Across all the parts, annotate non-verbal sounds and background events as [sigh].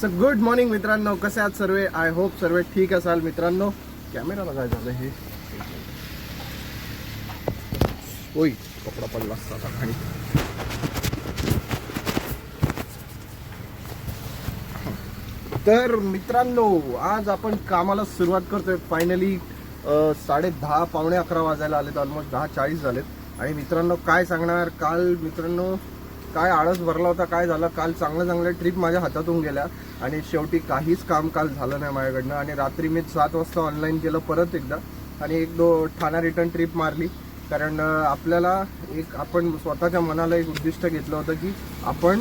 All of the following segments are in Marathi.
सो गुड मॉर्निंग मित्रांनो. कसे आहात सर्वे? आय होप सर्व ठीक असाल मित्रांनो. कॅमेरा काय झालं हे. ओय कपडा पडला असता खाली. तर मित्रांनो आज आपण कामाला सुरुवात करतोय. फायनली साडे दहा पावणे अकरा वाजायला आलेत. ऑलमोस्ट दहा चाळीस झालेत. आणि मित्रांनो काय सांगणार? काल मित्रांनो काय आळस भरला होता काय झालं काल चांगल्या चांगल्या ट्रिप माझ्या हातातून गेल्या आणि शेवटी काहीच काम काल झालं नाही माझ्याकडनं. आणि रात्री मी सात वाजता ऑनलाईन केलं परत एकदा आणि एक दो ठाणा रिटर्न ट्रिप मारली. कारण आपल्याला एक आपण स्वतःच्या मनाला एक उद्दिष्ट घेतलं होतं की आपण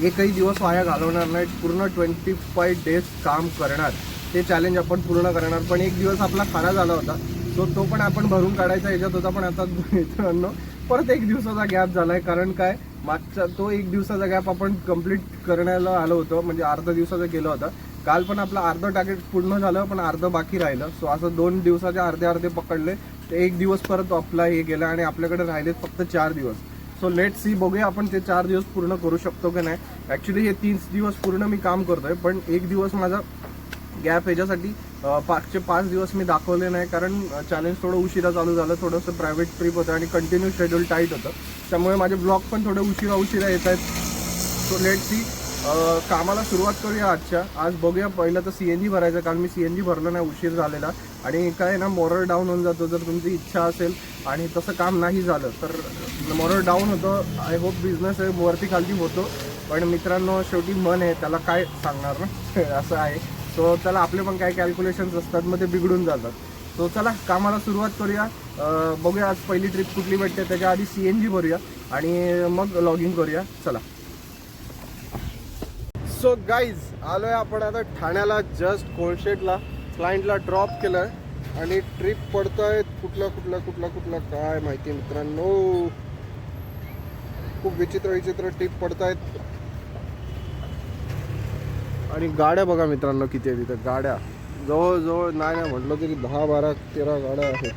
एकही दिवस वाया घालवणार नाही पूर्ण ट्वेंटी फाय डेज काम करणार. ते चॅलेंज आपण पूर्ण करणार. पण एक दिवस आपला खरा झाला होता. तो तो पण आपण भरून काढायचा याच्यात होता. पण आता मित्रांनो परत एक दिवसाचा गॅप झालाय. कारण काय? मागचा तो एक दिवसाचा गॅप आपण कंप्लीट करण्याला आलो होतो. म्हणजे अर्धा दिवसाचा केलं होतं. काल पण आपलं अर्धं टार्गेट पूर्ण झालं पण अर्धं बाकी राहिलं. सो असं दोन दिवसाचे अर्धे अर्धे पकडले. ते एक दिवस परत आपला हे गेला आणि आपल्याकडे राहिलेत फक्त चार दिवस. सो लेट सी बघूया आपण ते चार दिवस पूर्ण करू शकतो की नाही. ॲक्च्युली हे तीन दिवस पूर्ण मी काम करतोय पण एक दिवस माझा गॅप ह्याच्यासाठी पाचचे पाच दिवस मी दाखवले नाही कारण चॅलेंज थोडं उशिरा चालू झालं थोडंसं प्रायव्हेट ट्रिप होतं आणि कंटिन्यू शेड्यूल टाईट होतं. त्यामुळे माझे ब्लॉग पण थोडे उशिरा उशिरा येत आहेत. सो लेट सी कामाला सुरुवात करूया आजच्या. आज बघूया पहिलं तर सी एन जी भरायचं कारण मी सी एन जी भरलं नाही उशीर झालेला. आणि काय ना मॉरल डाऊन होऊन जातो जर तुमची इच्छा असेल आणि तसं काम नाही झालं तर मॉरल डाऊन होतं. आय होप बिझनेस आहे वरती खालती होतो. पण मित्रांनो शेवटी मन आहे त्याला काय सांगणार ना? [laughs] असं आहे. सो त्याला आपले पण काही कॅल्क्युलेशन्स असतात मग ते बिघडून जातात. सो चला कामाला सुरुवात करूया. बघूया आज पहिली ट्रिप कुठली भेटते त्याच्या आधी सी एन जी भरूया आणि मग लॉगिंग करूया. चला. सो गाईज आलोय आपण आता ठाण्याला जस्ट कोळशेटला क्लायंटला ड्रॉप केलंय आणि ट्रिप पडतायत कुठलं कुठलं कुठलं कुठलं काय माहिती मित्रांनो. खूप विचित्र विचित्र ट्रिप पडतायत. आणि गाड्या बघा मित्रांनो किती आहेत तिथं गाड्या. जवळजवळ नाही नाही म्हटलं तरी दहा बारा तेरा गाड्या आहेत.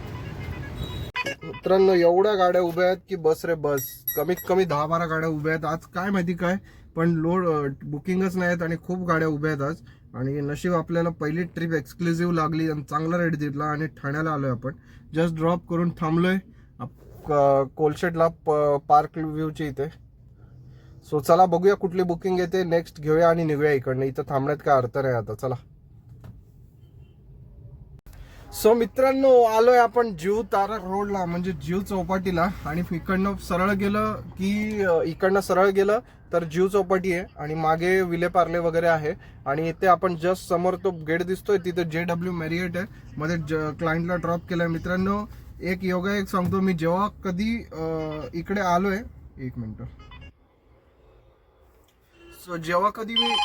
मित्रांनो एवढ्या गाड्या उभ्या आहेत की बस रे बस. कमीत कमी दहा बारा गाड्या उभ्या आहेत. आज काय माहिती काय पण लोड बुकिंगच नाही आहेत आणि खूप गाड्या उभ्या आहेत आज. आणि नशीब आपल्याला पहिली ट्रिप एक्सक्लुझिव्ह लागली आणि चांगला रेट दिला आणि ठाण्याला आलोय आपण. जस्ट ड्रॉप करून थांबलोय. आप- कोलशेटला प- पार्क व्ह्यूच्या इथे. सो चला बघूया कुठली बुकिंग येते. नेक्स्ट घेऊया आणि निघूया इकडनं. इथं थांबण्यात काय अर्थ नाही आता. चला. सो मित्रांनो आलोय आपण जीव तारक रोडला म्हणजे जीव चौपाटीला. आणि इकडनं सरळ गेलं की इकडनं सरळ गेलं तर जीव चौपाटी आहे. आणि मागे विले पार्ले वगैरे आहे. आणि इथे आपण जस्ट समोर तो गेट दिसतोय. तिथे जे डब्ल्यू मॅरिएट आहे. मध्ये क्लायंटला ड्रॉप केलाय. मित्रांनो एक योगा एक सांगतो. मी जेव्हा कधी इकडे आलोय एक मिनिट. सो जेव्हा कधी मी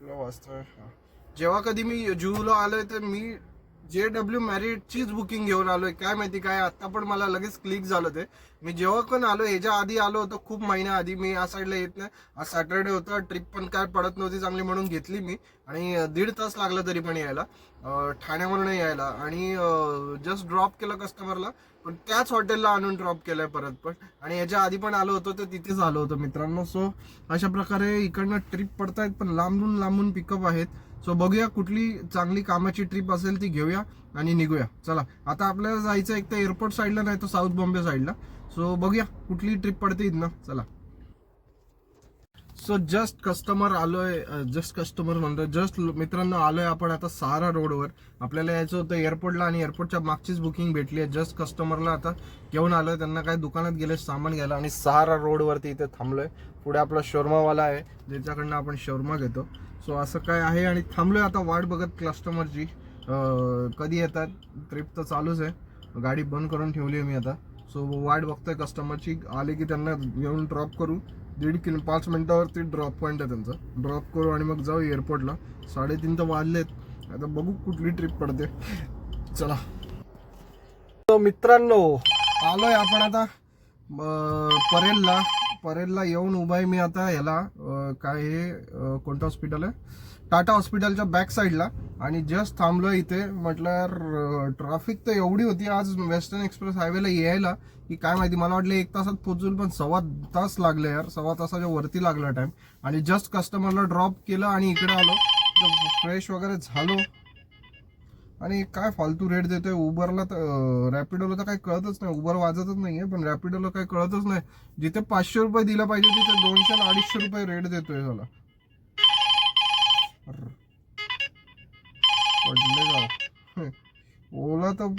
तुला वाचतोय. जेव्हा कधी मी जुहूला आलोय तर मी जे डब्ल्यू मॅरिटचीच बुकिंग घेऊन आलोय. काय माहिती काय आता पण मला लगेच क्लिक झालं ते. मी जेव्हा पण आलो ह्याच्या आधी आलो होतो खूप महिन्या आधी. मी या साईडला येत नाही. आज सॅटर्डे होता ट्रिप पण काय पडत नव्हती चांगली म्हणून घेतली मी. आणि दीड तास लागला तरी पण यायला. ठाण्यावरून यायला. आणि जस्ट ड्रॉप केलं कस्टमरला पण त्याच हॉटेलला आणून ड्रॉप केलंय परत पण. आणि याच्या आधी पण आलो होतो ते तिथेच आलो होतो मित्रांनो. सो अशा प्रकारे इकडनं ट्रिप पडतायत पण लांबून लांबून पिकअप आहेत. सो बघूया कुठली चांगली कामाची ट्रिप असेल ती घेऊया आणि निघूया. चला आता आपल्याला जायचं एक तर एअरपोर्ट साईडला नाही तर साऊथ बॉम्बे साईडला सो बघूया कुठली ट्रिप पडते इथनं. चला. सो जस्ट कस्टमर आलोय जस्ट कस्टमर म्हणतो जस्ट मित्रांनो आलोय आपण आता सहारा रोडवर. आपल्याला यायचं होतं एअरपोर्टला आणि एअरपोर्टच्या मागचीच बुकिंग भेटली आहे. जस्ट कस्टमरला आता घेऊन आलोय. त्यांना काय दुकानात गेले सामान घ्यायला आणि सहारा रोडवरती इथे थांबलोय. पुढे आपला शोरमावाला आहे ज्याच्याकडनं आपण शोरमा घेतो. सो असं काय आहे आणि थांबलोय आता वाट बघत कस्टमरची कधी येतात? ट्रिप तर चालूच आहे. गाडी बंद करून ठेवली आहे मी आता. सो वाट बघतोय कस्टमरची आले की त्यांना घेऊन ड्रॉप करू. दीड किलो पाच मिनिटावरती ड्रॉप पॉईंट आहे त्यांचा. ड्रॉप करू आणि मग जाऊ एअरपोर्टला साडेतीन तर वाजलेत. आता बघू कुठली ट्रिप पडते. चला. तो मित्रांनो आलोय आपण आता परेलला. परेलला येऊन उभा आहे मी आता. ह्याला काय हे कोणतं हॉस्पिटल आहे? टाटा हॉस्पिटलच्या बॅक साईडला आणि जस्ट थांबलो इथे. म्हटल्यावर ट्रॅफिक तर एवढी होती आज वेस्टर्न एक्सप्रेस हायवेला यायला की काय माहिती मला वाटलं एक तासात पोचून पण सव्वा तास लागले यार. सव्वा तासाच्या वरती लागला टाइम आणि जस्ट कस्टमरला ड्रॉप केलं आणि इकडे आलो. फ्रेश वगैरे झालो. आणि काय फालतू रेट देतोय? उबरला तर रॅपिडोला तर काही कळतच नाही. उबर वाजतच नाहीये पण रॅपिडोला काही कळतच नाही. जिथे पाचशे रुपये दिलं पाहिजे तिथे दोनशे अडीचशे रुपये रेट देतोय त्याला अर्र. पडले जाऊ. ओला तर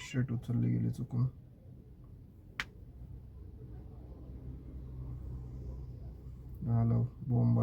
शेट उचलली गेली चुकून. झालं बोंब